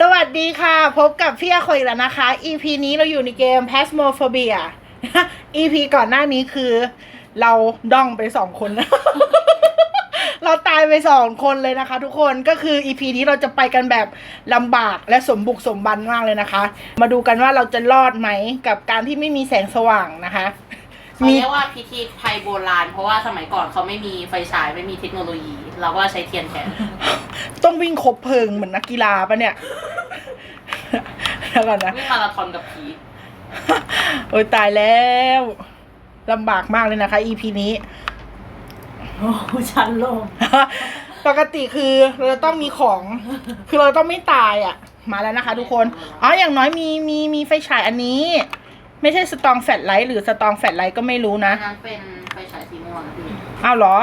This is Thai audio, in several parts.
สวัสดีค่ะ พบกับพี่อาคอยอีกแล้วนะคะ EP นี้เราอยู่ในเกม Phasmophobia EP ก่อนหน้านี้คือ เราดองไปสองคน เราตายไปสองคนเลยนะคะ ทุกคนก็คือ EP นี้เราจะไปกันแบบลำบากและสมบุกสมบันมากเลยนะคะ มาดูกันว่าเราจะรอดไหมกับการที่ไม่มีแสงสว่างนะคะ เขาเรียกว่าพิธีไทยโบราณ เพราะว่าสมัยก่อนเขาไม่มีไฟฉายไม่มีเทคโนโลยี เราก็ใช้เทียนแทนต้องวิ่งคบเพลิงเหมือนนักกีฬาปะเนี่ยแล้วก่อนนะวิ่งมาราธอนกับผีโอ้ยตายแล้วลำบากมากเลยนะคะ EP นี้โอ้โหชันโลงปกติคือเราจะต้องมีของ คือเราต้องไม่ตายอะ มาแล้วนะคะ ทุกคน อ๋ออย่างน้อยมีมีมีไฟฉายอันนี้ ไม่ใช่สตองแฟลชไลท์หรือสตองแฟลชไลท์ก็ไม่รู้อันะนนั้นเป็นไฟฉายสีม่วงนะพี่อ้าวเหรอ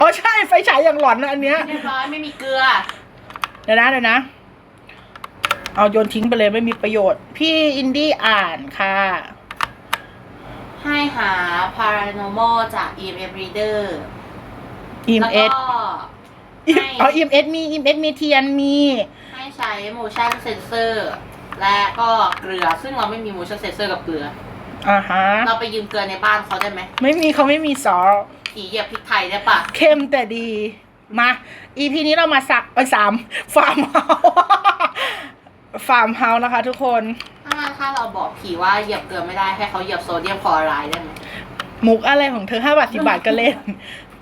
อ๋อใช่ไฟฉายอย่างหลอนนะอันเนี้ยเรียบร้อยไม่มีเกลือ เดี๋ยวนะเดี๋ยวนะ เอาโยนทิ้งไปเลยไม่มีประโยชน์ พี่อินดี้อ่านค่ะ ให้หา paranormal จาก EMF reader e m แล้ว s ก็ ให้ อ๋อ e m s มี e m s มีเทียนมี ให้ใช้ motion sensor และก็เกลือซึ่งเราไม่มี motion sensor กับเกลือ อ่าฮะ เราไปยืมเกลือในบ้านเขาได้ไหมไม่มีเขาไม่มีซอสผีเหยียบพริกไทยได้ปะเข้มแต่ดี มา EP นี้เรามาสักไปสามฟาร์มเฮาฟาร์มเฮานะคะทุกคน ถ้าถ้าเราบอกผีว่าเหยียบเกลือไม่ได้ให้เขาเหยียบโซเดียมคลอไรด์ได้ไหมมุกอะไรของเธอห้าบาทสิบาทก็เล่น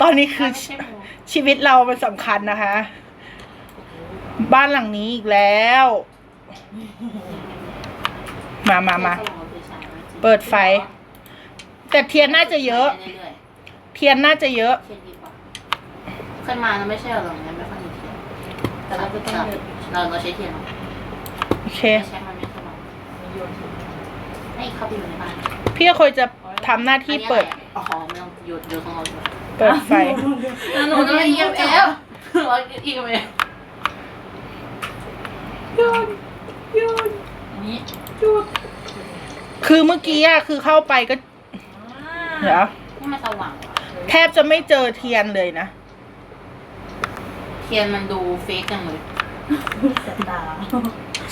ตอนนี้คือไม่ใช่หมูชีวิตเราเป็นสำคัญนะคะ บ้านหลังนี้อีกแล้ว มามามา เปิดไฟ แต่เทียนน่าจะเยอะรื่อยเทียนน่าจะเยอะๆเทียนดีกว่าเคยมานะไม่ใช่เหรอเนี่ยไม่ค่อยมีเทียนแต่เราก็ต้องเดินเราเราใช้เทียนเหรอโอเคไม่ใช่มันไม่สว่างให้เข้าไปอยู่ในบ้านพี่เคยจะทำหน้าที่เปิดอันนี้อะไรอ๋อไม่ต้องหยุดหยุดของเราหยุดเปิดไฟหนูจะไม่เยี่ยมเอฟเราอีกไหมอั นนี้คือเมื่อกี้อะคือเข้าไปก็เดี๋ยวนี่มันสว่างกว่าแทบจะไม่เจอเทียนเลยนะ เทียนมันดูเฟกจังเลยสตาร์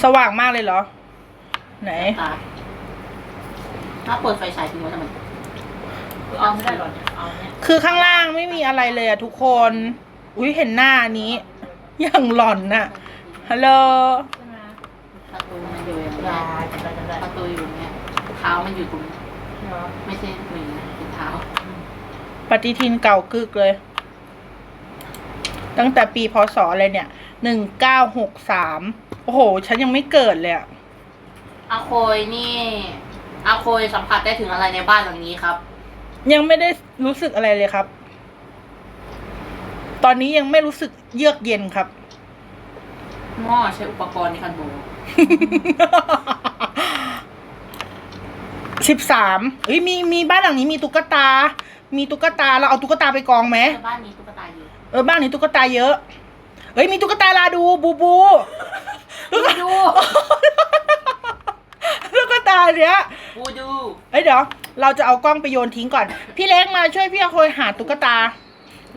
สว่างมากเลยเหรอ ไหน ตาถ้าเปิดไฟฉายทิ้งไว้ทำไมเอาไม่ได้หรอเนี่ยเอาเนี่ยคือข้างล่างไม่มีอะไรเลยอะทุกคน อุ้ยเห็นหน้านี้ อย่างหลอนน่ะฮัลโหลใช่ไหม ประตูมันอยู่อย่างได้เงี้ยจำได้จำได้ประตูอยู่เนี่ยเท้ามันอยู่ตรงนี้เนาะไม่ใช่มือนะเป็นเท้า ปฏิทินเก่ากึกเลย ตั้งแต่ปีพศอะไรเนี่ยหนึ่งเก้าหกสามโอ้โห ฉันยังไม่เกิดเลยอะอาโคยนี่อาโคยสัมผัสได้ถึงอะไรในบ้านหลังนี้ครับ ยังไม่ได้รู้สึกอะไรเลยครับ ตอนนี้ยังไม่รู้สึกเยือกเย็นครับ หม้อใช้อุปกรณ์ในการโบ สิบสามเฮ้ยมีมีบ้านหลังนี้มีตุ๊กตา มีตุ๊กตาเราเอาตุ๊กตาไปกองไหมในบ้านนี้ตุ๊กตาอยู่เออบ้านนี้ตุ๊กตาเยอะเฮ้ยมีตุ๊กตาลาดูบูบูบูดูตุ๊กตาเนี้ยบูดูเฮ้ยเดี๋ยวเราจะเอากล้องไปโยนทิ้งก่อน พี่เล็กมาช่วยพี่อโคยหาตุ๊กตา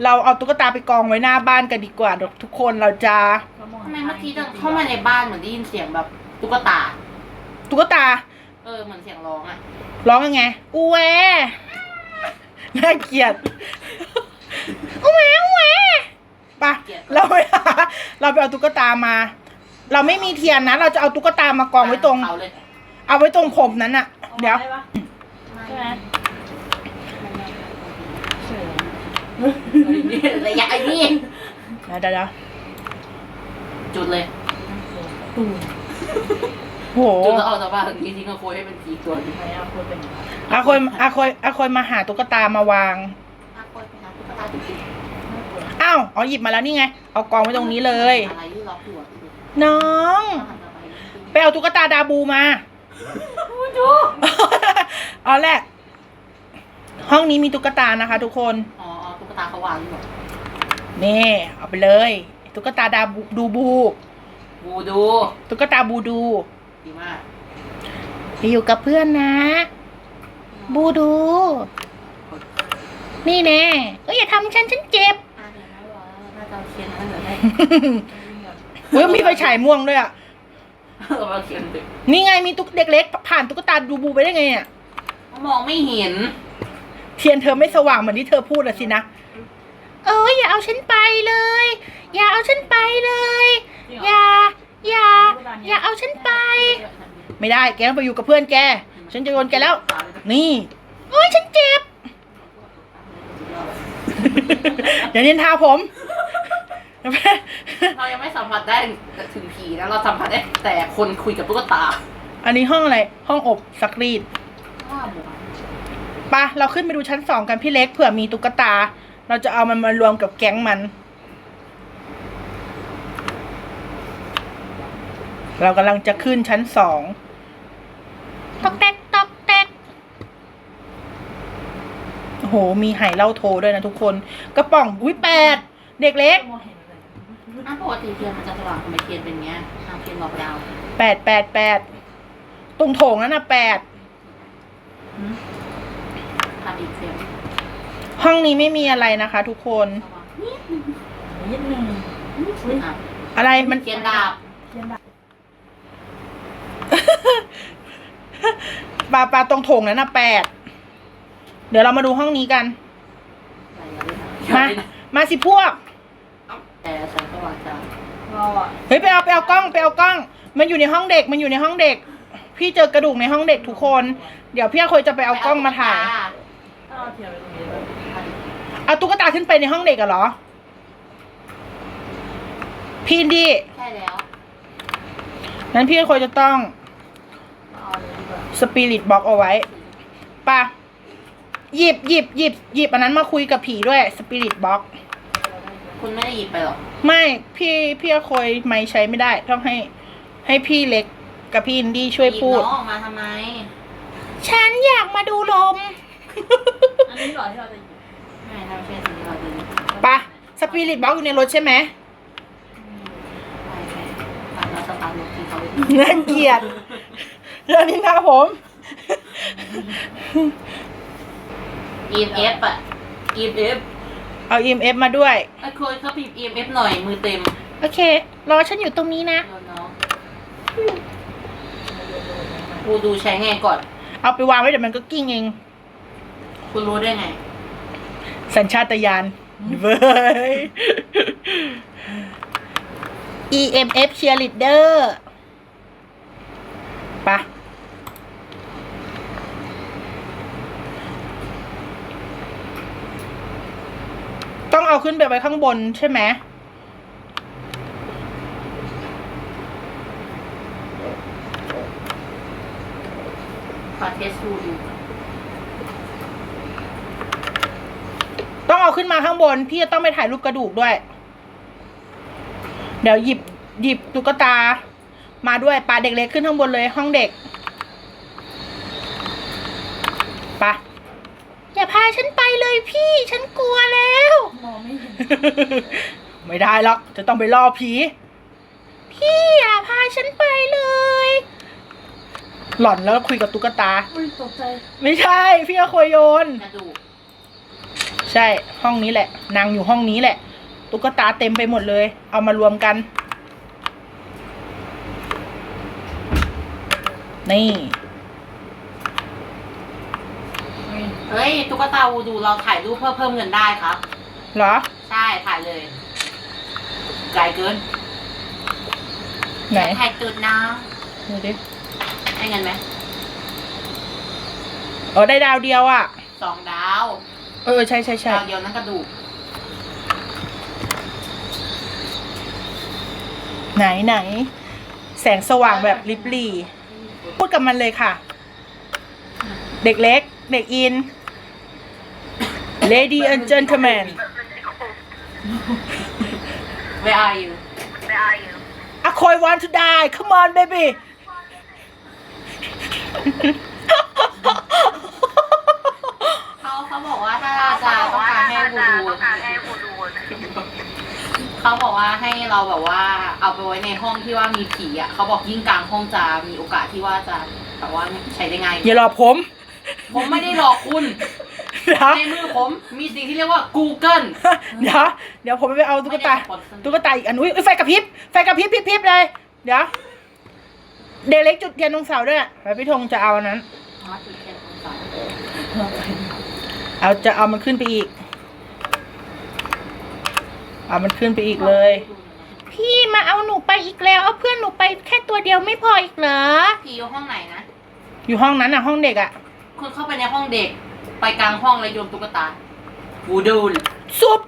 เราเอาตุ๊กตาไปกองไว้หน้าบ้านกันดีกว่าเดี๋ยวทุกคนเราจะทำไมเมื่อกี้เดินเข้ามาในบ้านเหมือนได้ยินเสียงแบบตุ๊กตา ตุ๊กตา เออเหมือนเสียงร้องอะร้องยังไงอูแวน่าเกลียดอูแวอูแวไปะเราไปหาเราไปเอาตุ๊กตามา เราไม่มีเทียนนะ เราจะเอาตุ๊กตามากองไว้ตรงเขาเลยเอาไว้ตรงผมนั้นอะเดี๋ยวได้ปะใช่ไหม ระยะไอ้นี่เดี๋ยวเดี๋ยวเดี๋ยวจุดเลยตูมโอ้โหจุดแล้วออกจากบ้านถึงนี้ทิ้งอาโคยให้เป็นผีตัวหนึงทำไมเอาคนเป็นอย่างนั้นอาคอยอาคอยอาคอยมาหาตุ๊กตามาวางอาโคยไปหาตุ๊กตาจริงอ้าวอ๋อหยิบมาแล้วนี่ไง เอากองไว้ตรงนี้เลย อะไรที่ล็อกอยู่อะพี่ดูน้องหันกลับไปไปเอาตุ๊กตาดาบูมาดูเอาแหละ ห้องนี้มีตุ๊กตานะคะทุกคนอ๋ออ๋อ ตุ๊กตาเขาวางอยู่แบบนี่ เอาไปเลยตุ๊กตาดาบูดูบูบูดูตุ๊กตาบูดู ดีมากไปอยู่กับเพื่อนนะ บูดู นี่แน่เอ้ยอย่าทำฉันฉันเจ็บอะเดี๋ยวนะรอน่าจะเอาเทียนนั่นเดี๋ยวได้เฮ้ยมีไฟฉายม่วงด้วยอะเราเทียนดึกนี่ไงมีตุ๊กเด็กเล็ก ผ่านตุ๊กตาดูบูไปได้ไงอะมองไม่เห็น เทียนเธอไม่สว่างเหมือนที่เธอพูดอะสินะ เอออย่าเอาฉันไปเลย อย่าเอาฉันไปเลย อย่า อย่า อย่าเอาฉันไป ไม่ได้แกต้องไปอยู่กับเพื่อนแก ฉันจะโยนแกแล้ว นี่โอ้ยฉันเจ็บ อย่านินทาผมเรายังไม่สัมผัสได้ถึงผีนะเราสัมผัสได้แต่คนคุยกับตุ๊กตา อันนี้ห้องอะไรห้องอบซักรีดว่าบัวปะเราขึ้นไปดูชั้นสองกันพี่เล็กเผื่อมีตุ๊กตา เราจะเอามันมารวมกับแก๊งมัน เรากำลังจะขึ้นชั้นสองตอกแตกตอกแตกโอ้โห มีไหเหล้าโทด้วยนะทุกคน กระป๋องอุ้ยแปด เด็กเล็กมองเห็นอะไรอ้าวปกติเทียนมันจะสว่างทำไมเทียนเป็นอย่างเงี้ยอ้าวเทียนบอกดาวแปดแปดแปดตรงโถงนั้นนะแปด ทำอีกเทียน ห้องนี้ไม่มีอะไรนะคะ ทุกคนสว่างนิดนึงนิดนึงอะอะไรมันเทียนดาบเทียนดับปลาปลาตรงโถงนั้นนะแปด เดี๋ยวเรามาดูห้องนี้กันอะไรอย่ามาเล่นนะมาสิพวก แต่ฉันก็ว่าจะเราอะเฮ้ยไปเอาไปเอากล้องไปเอากล้อง มันอยู่ในห้องเด็กมันอยู่ในห้องเด็ก พี่เจอกระดูกในห้องเด็กทุกคน เดี๋ยวพี่อาคอยจะไปเอากล้องมาถ่ายถ้าเราเทียนไปตรงนี้ เลยเอาตุ๊กตาขึ้นไปในห้องเด็กอะเหรอ พี่อินดี้ใช่แล้วนั้นพี่อาคอยจะต้องเอาเลยดีกว่าสปิริตบ็อกเอาไว้ปะหยิบหยิบหยิบหยิบอันนั้นมาคุยกับผีด้วยสปิริตบ็อก คุณไม่ได้หยิบไปหรอกไม่พี่พี่อาคอยไม่ใช้ไม่ได้ ต้องให้ให้พี่เล็กกับพี่อินดี้ช่วยหยิบพูดน้องออกมาทำไม ฉันอยากมาดูลม อันนี้ก่อนที่เราจะหยิบ ไม่ทำเช่นนี้เราดูปะสปิริตบ็อกอยู่ในรถใช่ไหมใช่ใช่ตามแล้วสตาร์ทรถที่เขาไปน่าเกลียดเรื่องนี้นะผม EMF อะ EMF เอา EMF มาด้วยไอ้โคยเขาบีบ EMF หน่อยมือเต็มโอเค รอฉันอยู่ตรงนี้นะเดี๋ยวน้องกูดูใช้ไงก่อน เอาไปวางไว้เดี๋ยวมันก็กิ้งเอง คุณรู้ได้ไง สัญชาตญาณเว้ย EMF cheerleader ปะต้องเอาขึ้นไปไว้ข้างบนใช่ไหมขอเทสดูดู ต้อง เอาขึ้นมาข้างบน พี่จะต้องไปถ่ายรูปกระดูกด้วย เดี๋ยวหยิบหยิบตุ๊กตา มาด้วยปาเด็กเล็กขึ้นข้างบนเลยห้องเด็กปะอย่าพาฉันไปเลยพี่ฉันกลัวแล้ว มองไม่เห็นไม่ได้หรอกจะต้องไปล่อผี พี่อย่าพาฉันไปเลย หล่อนแล้วคุยกับตุ๊กตา อุ้ยตกใจ ไม่ใช่ พี่ก็คอยโยน กระดูกใช่ห้องนี้แหละ นางอยู่ห้องนี้แหละ ตุ๊กตาเต็มไปหมดเลย เอามารวมกัน นี่ เฮ้ย ตุ๊กตาวูดูเราถ่ายรูปเพื่อเพิ่มเงินได้ครับ เหรอ ใช่ ถ่ายเลยไกลเกินไหนถ่ายตุดนะดูดิได้เงินไหมเออได้ดาวเดียวอะสองดาว เออ ใช่ใช่ใช่ดาวเดียวนั่นกระดูก ไหนไหน แสงสว่างแบบลิบลีพูดกับมันเลยค่ะ เด็กเล็ก เด็กอิน Lady and gentlemen Where are you I quite want to die come on baby เขาเขาบอกว่าถ้าจะต้องการให้วูดูเขาบอกว่าให้เราแบบว่า เอาไปไว้ในห้องที่ว่ามีผีอะเขาบอกยิ่งกลางห้องจะมีโอกาสที่ว่าจะแบบว่าใช้ได้ง่ายอย่าหลอกผม ผมไม่ได้หลอกคุณเดี๋ยวในมือผมมีสิ่งที่เรียกว่า Google เดี๋ยวเดี๋ยวผมไปเอาตุ๊กตาไม่ได้สปอนเซอร์ตุ๊กตาอีกอันอุ้ยไฟกระพริบไฟกระพริบพริบพริบเลย เดี๋ยวเดยวเล็กจุดเทียนตรงเสาด้วยแล้วพี่ธงจะเอาอันนั้นอ๋อจุด เทียนตรงเสาเอาจะเอามันขึ้นไปอีก เอามันขึ้นไปอีกเลย พี่มาเอาหนูไปอีกแล้ว เอาเพื่อนหนูไปแค่ตัวเดียวไม่พออีกเหรอ ผีอยู่ห้องไหนนะอยู่ห้องนั้นอะ ห้องเด็กอะ คุณเข้าไปในห้องเด็ก ไปกลางห้องแล้วโยนตุ๊กตาวูดูลซุป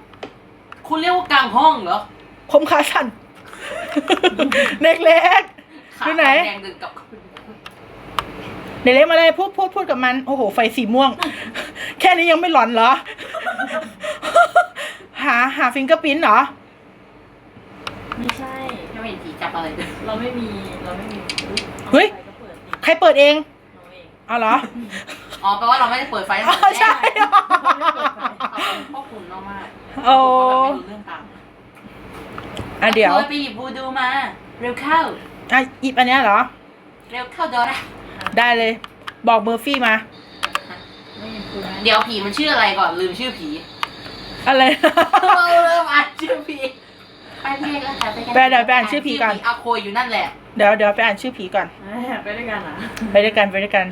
คุณเรียกว่ากลางห้องเหรอผมขาสั่น เด็กเล็ก ขาอยู่ไหน แดงดึงกับคุณเด็กเล็กมาเลยพูดพูดพูดกับมัน โอ้โห ไฟสีม่วง แค่นี้ยังไม่หลอนเหรอ หาหาฟิงเกอร์ปิ้นเหรอ ไม่ใช่ไม่เห็นผีจับอะไรเลยเราไม่มีเราไม่มีเฮ้ย อาไปก็เปิดดิใครเปิดเองเราเองเอาเหรออ๋อแปลว่าเราไม่ได้เปิดไฟอ๋อใช่พ่อคุณมากโอ้ๆไม่รู้เรื่องตามอะเดี๋ยวคไปหยิบวูดูมา เร็วเข้า อะหยิบอันเนี้ยเหรอ เร็วเข้าดอระได้เลย บอกเมอร์ฟี่มาไม่ เห็นคุณไหมเดี๋ยวผีมันชื่ออะไรก่อนลืมชื่อผีอะไร เราเริ่มอ่านชื่อผีไปเรียกแล้วค่ะไปกันแปลเดี๋ยวไปอ่านชื่อผีก่อน อาโคยอยู่นั่นแหละเดี๋ยวเดี๋ยวไปอ่านชื่อผีก่อนแหมไปด้วยกันอะไปด้วยกันไปด้วยกัน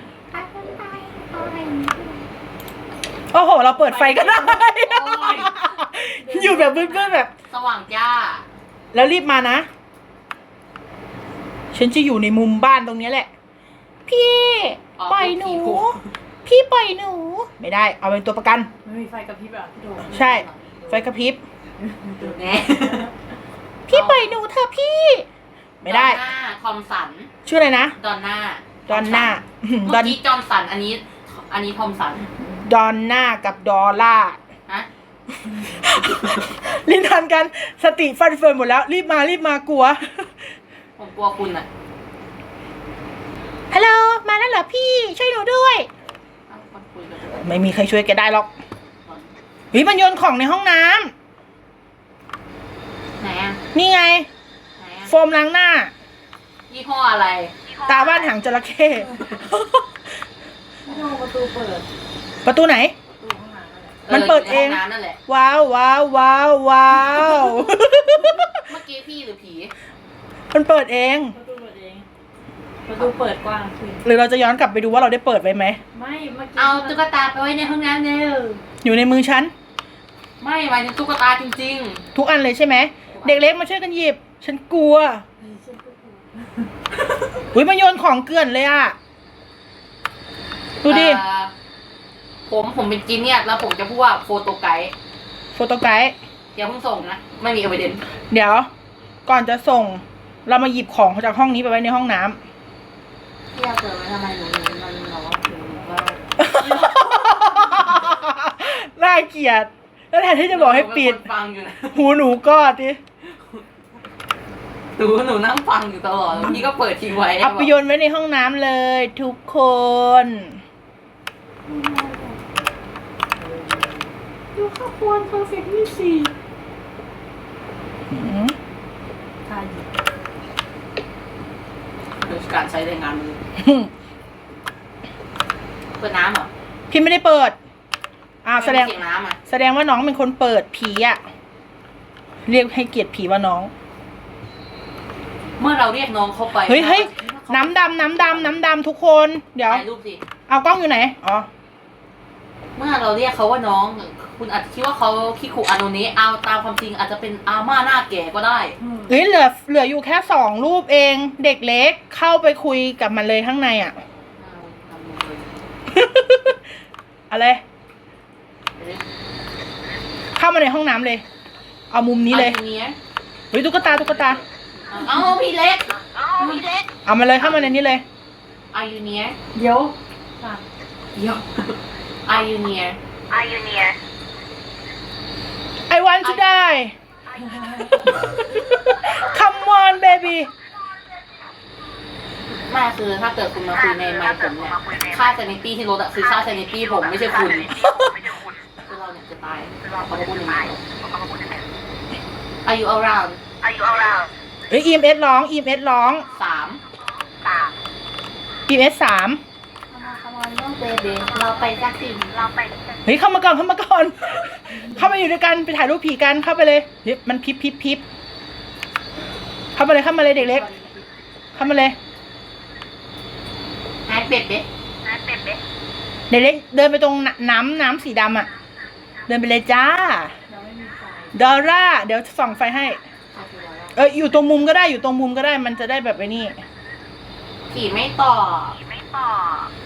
โอ้โห เราเปิดไฟก็ได้ อยู่แบบมืดๆแบบ สว่างจ้าแล้วรีบมานะ ฉันจะอยู่ในมุมบ้านตรงเนี้ยแหละ พี่อ๋อปล่อยหนู ผีขู่พี่ ปล่อยหนู ไม่ได้ เอาเป็นตัวประกัน ไม่มีไฟกระพริบอะพี่โดมใช่ ไฟกระพริบ แน่พี่ปล่อยหนูเถอะพี่ ไม่ได้ ดอนน่าทอมสัน ชื่ออะไรนะ ดอนน่าดอนน่าเมื่ดออนกี้จอห์นสัน อันนี้ อันนี้ทอมสัน ดอนน่ากับดอลล่า ฮะ ลิ้นทันกัน สติฟันเฟือนหมดแล้ว รีบมา รีบมากลัว ผมกลัวคุณอะฮัลโหล มาแล้วเหรอพี่ ช่วยหนูด้วย ไม่มีใครช่วยแกได้หรอกเฮ้ยมันโยนของในห้องน้ำไหนอะนี่ไง ไหนอะโฟมล้างหน้า ยี่ห้ออะไรตาบ้านหางจระเข้พี่โดมประตูเปิดประตูไหน ประตูข้างหลังนั่นแหละมันเปิดเอง ยู่ในห้น้ำนั่นแหละ ว้าวว้าวว้าวว้าว เมื่อกี้พี่หรือผี มันเปิดเอง ประตูเปิดเองประตูเปิดกว้างขึ้น หรือเราจะย้อนกลับไปดูว่าเราได้เปิดไว้ไหม ไม่เมื่อกี้เอาตุ๊กตาไปไว้ในห้องน้ำเร็วอยู่ในมือฉัน ไม่หมายถึงตุ๊กตาจริงทุกอันเลยใช่ไหม เด็กเล็กมาช่วยกันหยิบ ฉันกลัวเฮ้ยฉันก็กลัวอุ้ยมันโยนของเกลื่อนเลยอะๆดูดิ เอ่อผมผมเป็นจีเนียสแล้วผมจะพูดว่าโฟโตไกด์โฟโตไกด์ อย่าเพิ่งส่งนะ ไม่มีเอเวเดนเดี๋ยว ก่อนจะส่ง เรามาหยิบของจากห้องนี้ไปไว้ในห้องน้ำ พี่เอาเจอไหมทำไมหนูมันแบบว่าหนูว่าน่าเกลียด แล้วแทนที่จะบอกให้ปิดหนูเป็นคนฟังอยู่นะหูหนูก็ดิหนูหนูนั่งฟังอยู่ตลอดแล้วพี่ก็เปิดทิ้งไว้เอาไปโยนไว้ในห้องน้ำเลย ทุกคน ดูข้าวควรเพอร์เฟกต์นี่สิอืมทาหยิบ โดยการใช้แรงงานมือเปิดน้ำเหรอพี่ไม่ได้เปิด อ่าแสดงไม่มีเสียงน้ำอะแสดงว่าน้องเป็นคนเปิดผีอะเรียกให้เกียรติผีว่าน้อง เมื่อเราเรียกน้องเข้าไปเฮ้ยเฮ้ยน้ำดำน้ำดำน้ำดำทุกคน เดี๋ยว ถ่ายรูปสิ เอากล้องอยู่ไหน อ๋อ เมื่อเราเรียกเขาว่าน้อง คุณอาจจะคิดว่าเขาคิคุอาโนเนะเอาตามความจริงอาจจะเป็นอาม่าหน้าแก่ก็ได้อืมเฮ้ยเหลือเหลืออยู่แค่สองรูปเอง เด็กเล็กเข้าไปคุยกับมันเลยข้างในอะอะไร เข้ามาในห้องน้ำเลย เอามุมนี้เลยอาเนี้ยเฮ้ยตุ๊กตาตุ๊กตา เอาพี่เล็กพี่เล็กเอามาเลยเข้ามาในนี้เลยอายุเนี้ยเดี๋ยวค่ะเดี๋ยว อายุเนี้ย I want to die Come on baby ไม่คือถ้าเกิดคุณมาคุยในไมค์ผมเนี่ยค่า sanity ที่ลดอะคือค่า sanity ผมไม่ใช่คุณคือเราเนี่ยจะตายเขาพูดอย่างนี้ Are you around เฮ้ย EMS ร้อง EMS ร้องสาม EMS สาม ท come on no baby เราไปจักสิเราไปเฮ้ยเข้ามาก่อนเข้ามาก่อน เข้ามาอยู่ด้วยกันไปถ่ายรูปผีกันเข้าไปเลยเฮ้ยมันพิบพิบพิบเข้ามาเลยเข้ามาเลยเด็กเล็ก เข้ามาเลยแฮกเบ็ดเบ็ดเด็กเล็กเดินไปตรงน้ำน้ำสีดำอะ เดินไปเลยจ้ายังไม่มีไฟดอร่า เดี๋ยวส่องไฟให้ เอออยู่ตรงมุมก็ได้อยู่ตรงมุมก็ได้มันจะได้แบบไอ้นี่ผีไม่ตอบ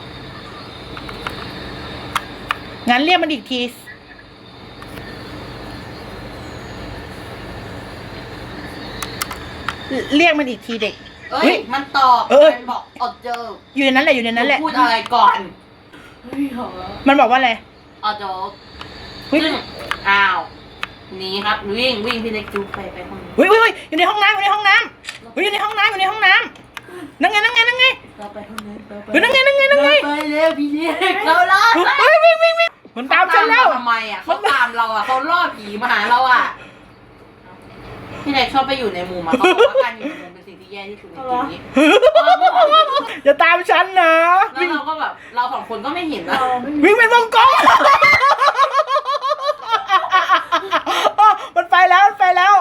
งั้นเรียกมันอีกที เรียกมันอีกทีเด็ก เอ้เฮ้ย ย มันตอบเออมันบอกอดเจออยู่ในนั้นแหละอยู่ในนั้นแหละ พูดอะไรก่อนเฮ้ยเหรอมันบอกว่าอะไรอดเจอเฮ้ยซึ่งอ้าวหนีครับวิ่งวิ่งพี่เล็กจูงไปไปห้องเฮ้ยเฮ้ยเฮ้ยอยู่ในห้องน้ำอยู่ในห้องน้ำเฮ้ยอยู่ในห้องน้ำอยู่ในห้องน้ำนั่งไงนั่งไงนั่งไงเราไปห้องนั้นเราไปเฮ้ยนั่งไงนั่งไงนั่งไงไปเร็วพี่เล็กเรารอด เฮ้ยวิ่งวิ่งวิ่ง มันตามฉันแล้ว ทำไมอะเขาตามเราอะเขาล่อผีมาหาเราอะพี่เล็กชอบไปอยู่ในมุมอะเขาบอกว่าการอยู่ในมุมเป็นสิ่งที่แย่ที่สุดในชีวิตอย่าตามฉันนะแล้วเราก็แบบเราสองคนก็ไม่เห็นนะเราไม่มีวิ่งไปวงกลมมันไปแล้วมันไปแล้ว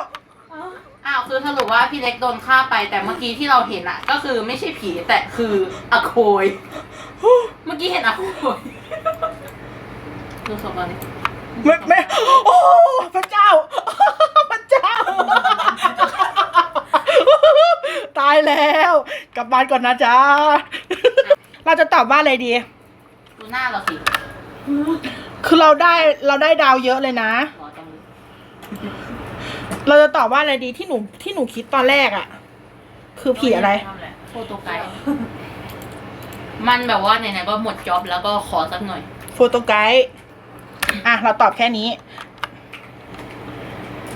อ้าวคือสรุปว่าพี่เล็กโดนฆ่าไปแต่เมื่อกี้ที่เราเห็นอะ ก็คือไม่ใช่ผีแต่คืออะโคย เมื่อกี้เห็นอะโคย ดูศพก่อนดิไม่ไม่โอ้พระเจ้า พระเจ้า ตายแล้ว กลับบ้านก่อนนะจ๊ะ เราจะตอบว่าอะไรดี ดูหน้าเราสิคือเราได้เราได้ดาวเยอะเลยนะ หมอจังเลยเราจะตอบว่าอะไรดีที่หนูที่หนูคิดตอนแรกอะคือผีอะไร โฟโตไกด์มันแบบว่าไหนๆก็หมดจ็อบแล้วก็ขอสักหน่อย โฟโตไกด์ อะ เราตอบแค่นี้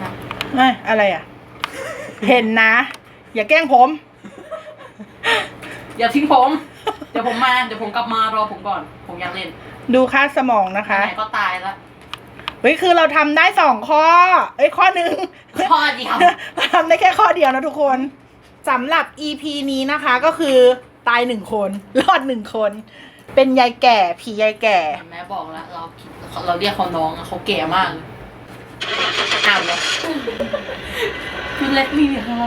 นะเอ้ยอะไรอะ เห็นนะ อย่าแกล้งผม อย่าทิ้งผม เดี๋ยวผมมา เดี๋ยวผมกลับมารอผมก่อน ผมอยากเล่นดูค่าสมองนะคะ ไหนๆก็ตายแล้วเฮ้ยคือเราทำได้สองข้อ เอ้ยข้อหนึ่ง ข้อเดียวเราทำได้แค่ข้อเดียวนะทุกคนสำหรับ EP นี้นะคะก็คือตายหนึ่งคน รอดหนึ่งคน เป็นยายแก่ผียายแก่ แม่บอกแล้วเราคิดเราเรียกเขาน้องอะเขาแก่มากเลยอ้าวเลยคือเล็กมีอะไร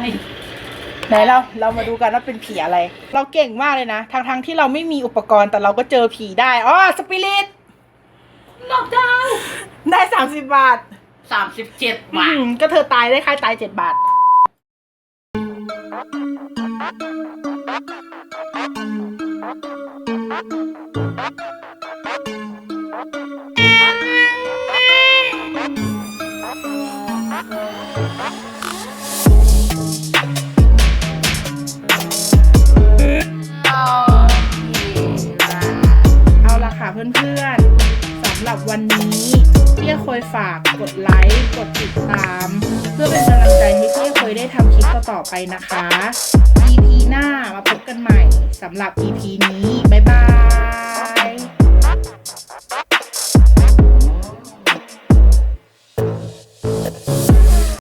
ไหนเราเรามาดูกันว่าเป็นผีอะไร เราเก่งมากเลยนะทั้งทั้งๆที่เราไม่มีอุปกรณ์แต่เราก็เจอผีได้อ๋อสปิริตนอกดาวได้สามสิบบาทสามสิบเจ็ดอืบาท มก็เธอตายได้ค่าตายเจ็ดบาท เอาละค่ะเพื่อนๆสำหรับวันนี้เพี่เคยฝากกดไลค์ กดติดตาม เพื่อเป็นกำลังใจให้พี่เคยได้ทำคลิปต่อๆไปนะคะ หน้ามาพบกันใหม่สำหรับ EP นี้ บ๊ายบาย